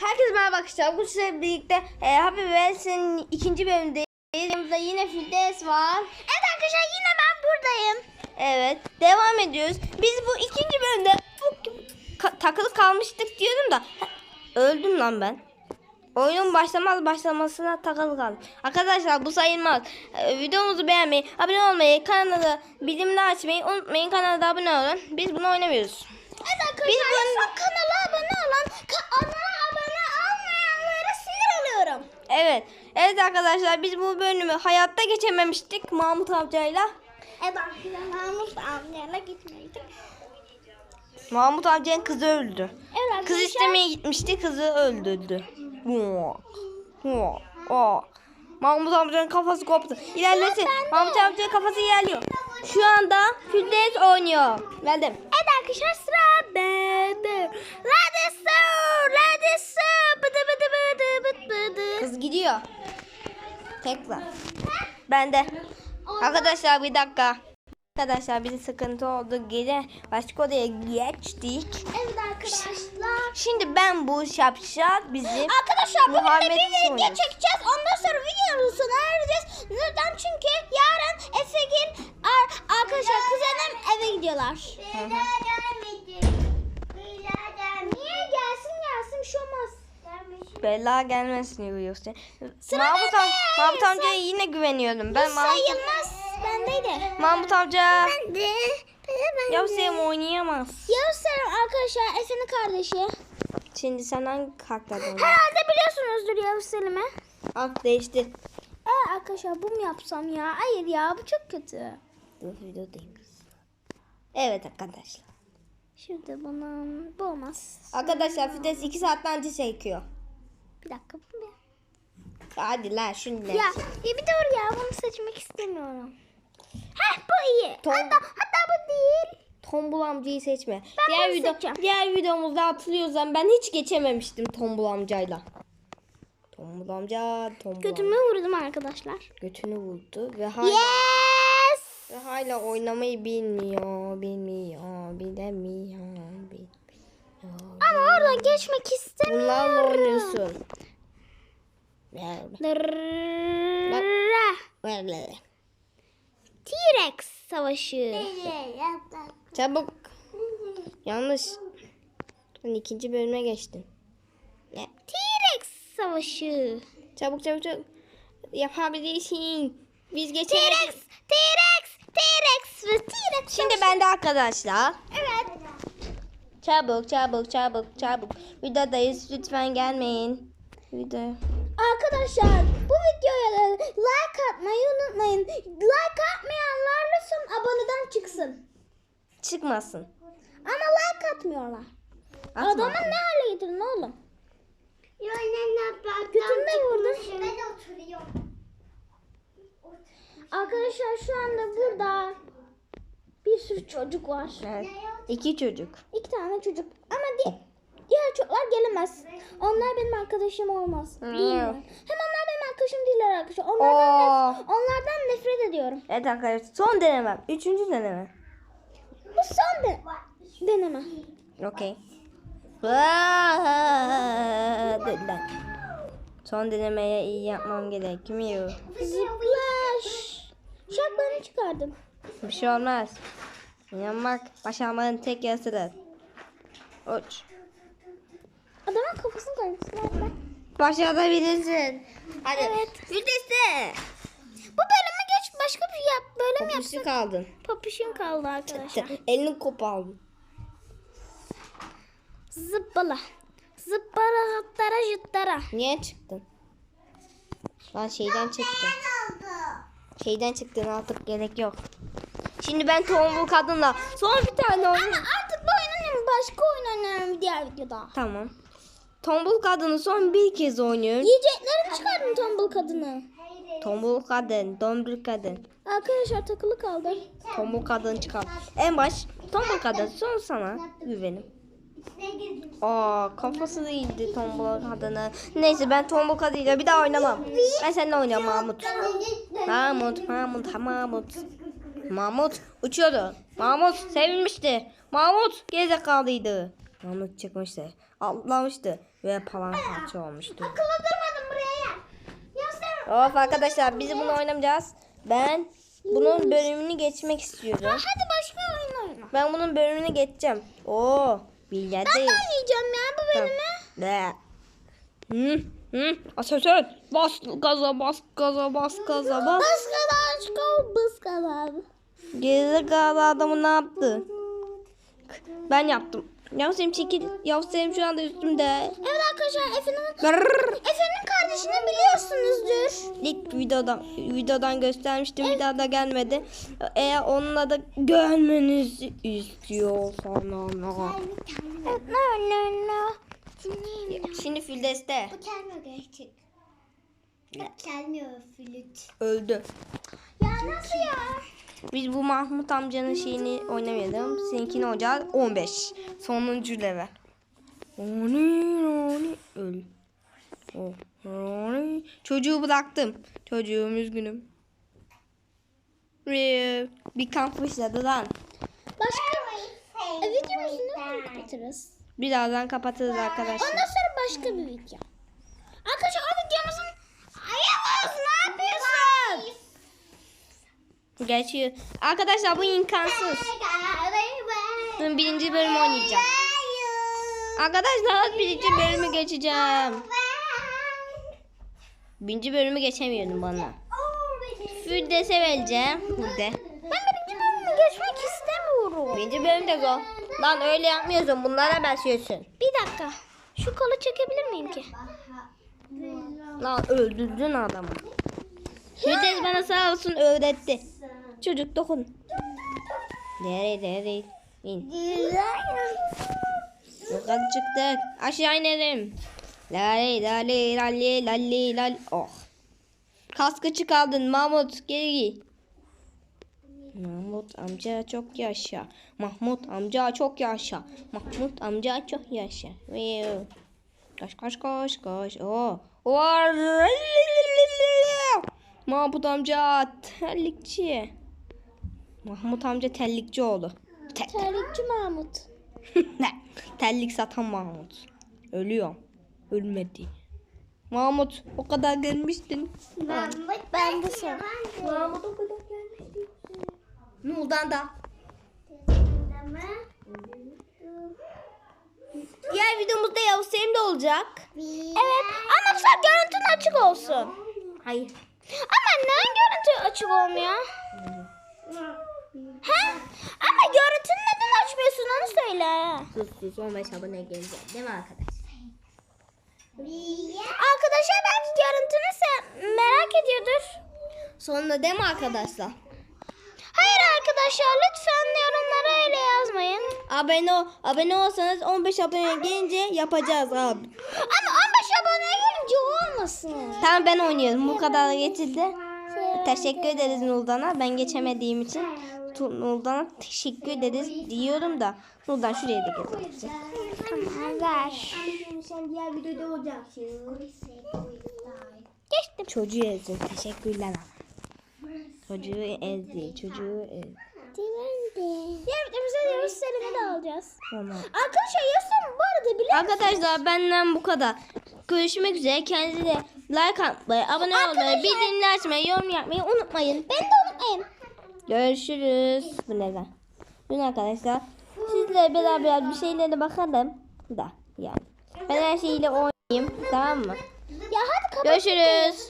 Herkese merhaba arkadaşlar. Bu sizlerle birlikte e, Happy Wells'in ikinci bölümündeyiz. Yanımızda yine Firdevs var. Evet arkadaşlar yine ben buradayım. Evet. Devam ediyoruz. Biz bu ikinci bölümde bu, ka- takılı kalmıştık diyordum da. Öldüm lan ben. Oyunun başlamaz başlamasına takılı kaldım. Arkadaşlar bu sayılmaz. E, videomuzu beğenmeyi, abone olmayı, kanalı bildirimleri açmayı unutmayın. Kanala da abone olun. Biz bunu oynamıyoruz. Evet arkadaşlar Biz bunu- kanala abone Evet. Evet arkadaşlar biz bu bölümü hayatta geçememiştik Mahmut amcayla. Evet Mahmut amcayla gitmeydik. Mahmut amcanın kızı öldü. Evet. Kız istemeye gitmişti, kızı öldürdü. Mahmut amcanın kafası koptu. İlerlesin. Mahmut amcanın kafası ilerliyor. Şu anda Firdevs oynuyor. Geldim. Evet arkadaşlar sıra bende. Ready sir, ready sir. Bıdı bıdı Kız gidiyor. Tekrar. Ben de. Arkadaşlar bir dakika. Arkadaşlar bir sıkıntı oldu. Gece başka odaya geçtik. Evet arkadaşlar. Şimdi ben bu şapşal bizim Arkadaşlar bugün de Muhammed bir video Soyuz. çekeceğiz. Ondan sonra videonun sonuna ereceğiz. Neden? Çünkü yarın Efegil ar- arkadaşlar kuzenim eve gidiyorlar. Niye gelsin gelsin bir şey olmaz. Bela gelmesin diyorsun. Sıra Mahmut, am Mahmut amcaya yine güveniyordum. Ben Bu Mahmut, sayılmaz. Bendeydi. Mahmut amca. Bende. Bende. Ya Sevim oynayamaz. Yavuz Selim arkadaşlar Efe'nin kardeşi. Şimdi sen hangi karakter oynuyorsun? Herhalde biliyorsunuzdur Yavuz Selim'i. Alt değiştir. Ee, arkadaşlar bu mu yapsam ya? Hayır ya bu çok kötü. Dur videodayım. Evet arkadaşlar. Şimdi bana bu olmaz. Arkadaşlar Fides 2 saatten önce çekiyor. Bir dakika bu ne? Hadi lan şimdi. Ya, ya bir dur ya bunu seçmek istemiyorum. Heh bu iyi. Tom- Hatta, hatta bu değil. Tombul amcayı seçme. Ben diğer video seçeceğim. diğer videomuzda hatırlıyorsan ben hiç geçememiştim Tombul amcayla. Tombul amca, Tombul Götümü amca. vurdum arkadaşlar. götünü vurdu ve hala Yes. ve hala oynamayı bilmiyor, bilmiyor, bilemiyor, bilmiyor. Ama oradan geçmek istemiyorum. Bunlarla oynuyorsun. T-Rex savaşı. Çabuk. Yanlış. Ben ikinci bölüme geçtim. Ne? T-Rex savaşı. Çabuk çabuk çabuk. Yapabilirsin. Biz geçelim. T-Rex, T-Rex, T-Rex ve T-Rex. Şimdi ben de arkadaşlar. Evet. Çabuk çabuk çabuk çabuk. Videodayız. Lütfen gelmeyin. Video. Arkadaşlar bu videoya like atmayı unutmayın. Like atmayanlar lütfen aboneden çıksın. Çıkmasın. Ama like atmıyorlar. Atma. Adamı ne hale getirdin oğlum? Götünde vurdun. Ben oturuyorum. Arkadaşlar şu anda burada bir sürü çocuk var. Evet. İki çocuk. İki tane çocuk. Ama di diğer çocuklar gelemez. Onlar benim arkadaşım olmaz. Değiller. Hem onlar benim arkadaşım değiller arkadaşlar. Onlardan, Oo. nef- onlardan nefret ediyorum. Evet arkadaşlar son denemem. Üçüncü deneme. Bu son de deneme. Okey. Lan. Son denemeye iyi yapmam gerekmiyor. Zıplaş. Şapkanı çıkardım. Bir şey olmaz. İnanmak başarmanın tek yasıdır. Uç. Adamın kafasını koymuşsun. Başarabilirsin. Hadi. Evet. Viteste. Bu bölümü geç başka bir yap. Bölüm Popüsü yapsak. kaldın. Popişim kaldı arkadaşlar. Elini kopardın. Zıppala. Zıppara zıttara jıttara. Niye çıktın? Lan şeyden çıktın. Şeyden çıktın artık gerek yok. Şimdi ben tombul kadınla son bir tane oyun. Ama artık bu oynayalım. Başka oyun oynayalım diğer videoda. Tamam. Tombul kadını son bir kez oynuyorum. Yiyeceklerini çıkardım tombul kadını. Tombul kadın, tombul kadın. Arkadaşlar takılı kaldı. Tombul kadın çıkar. En baş tombul kadın son sana güvenim. Aa kafası değildi tombul kadını. Neyse ben tombul kadıyla bir daha oynamam. Ben seninle oynayacağım Mahmut. Mahmut, Mahmut, Mahmut. Mahmut uçuyordu. Mahmut sevinmişti. Mahmut gerizekalıydı. Mahmut çıkmıştı. Atlamıştı. ve paramparça olmuştu. Akıllı durmadım buraya. Of arkadaşlar biz bunu oynamayacağız. Ben bunun bölümünü geçmek istiyorum. Hadi başka oyun oyna. Ben bunun bölümünü geçeceğim. Oo, bilgilerdeyiz. Oynayacağım ya bu bölümü. Ne? Hı, hı. Asansör. Bas gaza bas gaza bas gaza bas. Bas kadar çıkıyor bas kadar. Gerizekalı adamı ne yaptı? Ben yaptım. Yavuzem çekil. Yavuzem şu anda üstümde. Evet arkadaşlar Efe'nin. Efe'nin kardeşini biliyorsunuzdur. İlk videodan videodan göstermiştim. Bir daha da gelmedi. Eğer onunla da görmenizi istiyorsanız. Evet, no no no. Şimdi Fildeste Bu gelmiyor gerçek. Gelmiyor flüt. öldü. Ya nasıl ya? Biz bu Mahmut amcanın şeyini oynamayalım. Seninkini oynayacağız. 15. Sonuncu level. Oni oni öl. Oni. Çocuğu bıraktım. Çocuğum üzgünüm. Ve Bir kamp başladı lan. Başka videomuzu ne kapatırız? Birazdan kapatırız arkadaşlar. Ondan sonra başka bir video. Arkadaşlar o videomuzun Ayavuz ne yapıyorsun? Geçiyor. Arkadaşlar bu imkansız. Ben birinci bölümü oynayacağım. Arkadaşlar birinci bölümü geçeceğim. Birinci bölümü geçemiyorum bana. Fürdes'e vereceğim. Fürde. Ben birinci bölümü geçmek istemiyorum. Birinci bölümde go. Lan öyle yapmıyorsun. Bunlara basıyorsun. Bir dakika. Şu kolu çekebilir miyim ki? Lan öldürdün adamı. Fürdes bana sağ olsun öğretti. Çocuk dokun. Dere dere. İn. Yukarı çıktık. Aşağı inelim. Lale lale lale lale lale. Oh. Kaskı çıkardın Mahmut geri giy. Mahmut amca çok yaşa. Mahmut amca çok yaşa. Mahmut amca çok yaşa. Viu. Koş koş koş koş. Oh. Oh. Mahmut amca terlikçi. Mahmut amca terlikçi oldu. Te- Terlikçi Mahmut. ne? Terlik satan Mahmut. Ölüyor. Ölmedi. Mahmut o kadar gelmiştin. Ben de sen. Mahmut o kadar gelmiştin. Nurdan da. Diğer videomuzda Yavuz Selim de olacak. Evet ama sen görüntün açık olsun. Hayır. Ama neden görüntü açık olmuyor? He? Ama görüntünü neden açmıyorsun onu söyle. Sus sus 15 abone gelecek değil mi arkadaşlar? Arkadaşlar belki görüntünü merak ediyordur. Sonunda değil mi arkadaşlar? Hayır arkadaşlar lütfen yorumlara öyle yazmayın. Abone abone olsanız 15 abone gelince yapacağız abi. Ama 15 aboneye gelince olmasın. Tamam ben oynuyorum. Bu kadar geçildi. Teşekkür ederiz Nurdan'a. Ben geçemediğim için Nurdan'a teşekkür ederiz diyorum da Nurdan şuraya da gelecek. Tamam ver. Sen diğer videoda olacaksın. Geçtim. Çocuğu ezdin. Teşekkürler. Çocuğu ezdi. Çocuğu ezdi. Videomuzda Yavuz Selim'i de alacağız. Tamam. Arkadaşlar Yavuz Selim bu arada biliyor? Arkadaşlar benden bu kadar. Görüşmek üzere. Kendinize de like atmayı, abone olmayı, bildirimleri açmayı, yorum yapmayı unutmayın. Beni de unutmayın. Görüşürüz. Bu neden? Dün arkadaşlar sizle beraber bir şeylere bakalım da yani. Ben her şeyle oynayayım tamam mı? Ya hadi kapat. Görüşürüz.